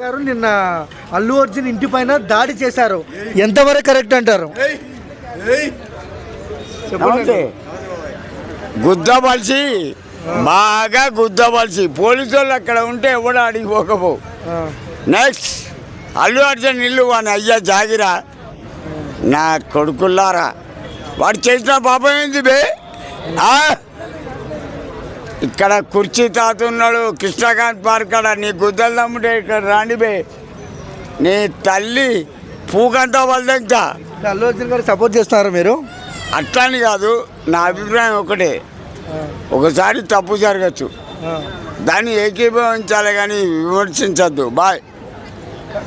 గారు నిన్న అల్లు అర్జున్ ఇంటి పైన దాడి చేశారు. ఎంతవరకు కరెక్ట్ అంటారు? నమస్తే. గుద్దబలిసి బాగా గుద్దబలిసి. పోలీసు వాళ్ళు అక్కడ ఉంటే ఎవడు అడిగిపోకపో నెక్స్ట్ అల్లు అర్జున్ ఇల్లు వాని అయ్యా జాగిరా. నా కొడుకుల్లారా. వాడు చేసిన పాపం ఏంది బే? ఆ? ఇక్కడ కుర్చీ తాత ఉన్నాడు కృష్ణకాంత్ పార్క్ కాడ నీ గుద్దలు తమ్ముడే ఇక్కడ రాండి బే. నీ తల్లి పూకంతా వాళ్ళంతా అల్లు అర్జున్ గారు సపోర్ట్ చేస్తున్నారు మీరు? అట్లాని కాదు నా అభిప్రాయం ఒకటే. ఒకసారి తప్పు జరగచ్చు. దాన్ని ఏకీభవించాలి కానీ విమర్శించద్దు. బాయ్.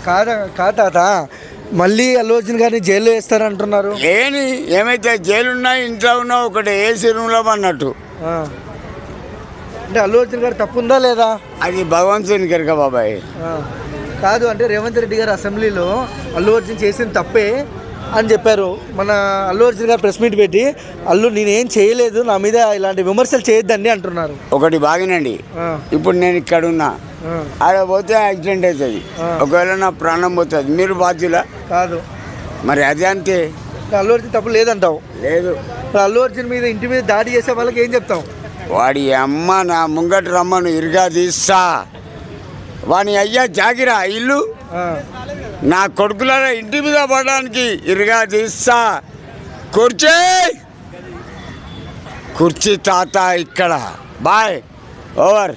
కాదా కాదా తాత? మళ్ళీ అల్లు అర్జున్ గారిని జైల్లో వేస్తారంటున్నారు. ఏని ఏమైతే జైలున్నా ఇంట్లో ఉన్నా ఒకటి ఏసీ రూమ్లో అన్నట్టు. అంటే అల్లు అర్జున్ గారు తప్పు ఉందా లేదా? అది భగవంతుని కనుక బాబాయ్. కాదు అంటే రేవంత్ రెడ్డి గారు అసెంబ్లీలో అల్లు అర్జున్ చేసిన తప్పే అని చెప్పారు. మన అల్లు అర్జున్ గారు ప్రెస్ మీట్ పెట్టి అల్లు నేనేం చేయలేదు నా మీద ఇలాంటి విమర్శలు చేయొద్దండి అంటున్నారు. ఒకటి బాగినండి. ఇప్పుడు నేను ఇక్కడ ఉన్నా ఆడ పోతే యాక్సిడెంట్ అవుతుంది. ఒకవేళ నా ప్రాణం పోతుంది మీరు బాధ్యులా? కాదు. మరి అదే అంతే. అల్లు అర్జున్ తప్పు లేదంటావు. లేదు. అల్లు అర్జున్ మీద ఇంటి మీద దాడి చేసే వాళ్ళకి ఏం చెప్తాం వాడి అమ్మ నా ముంగట రమ్మను ఇరుగా తీస్తా. వాని అయ్యా జాగిరా ఇల్లు? నా కొడుకుల ఇంటి మీద పడడానికి ఇరుగా తీస్తా. కుర్చీ! కుర్చీ తాత ఇక్కడ. Bye over.